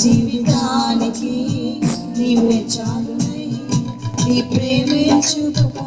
జీవితానికి నీవే చాలు నీ ప్రేమే చూపుకో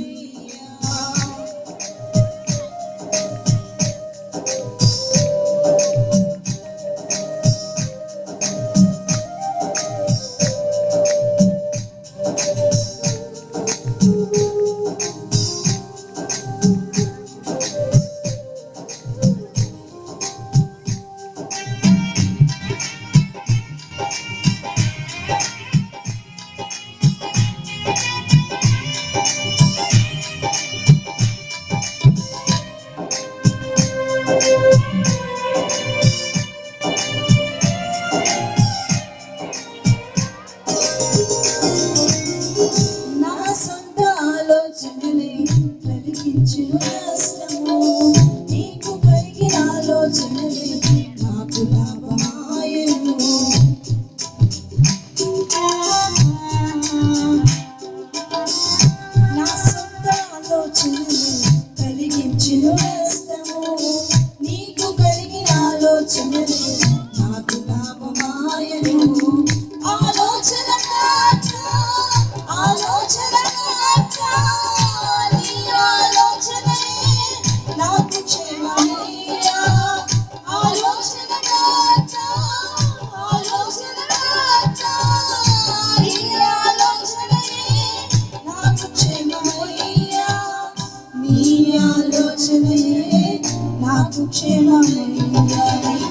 ఆలోచనలు నాకు లాభమాయను ఆలోచన ఆలోచన ఆలోచనయే kuchela mwenye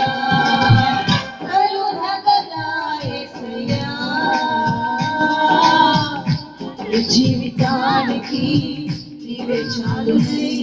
চলে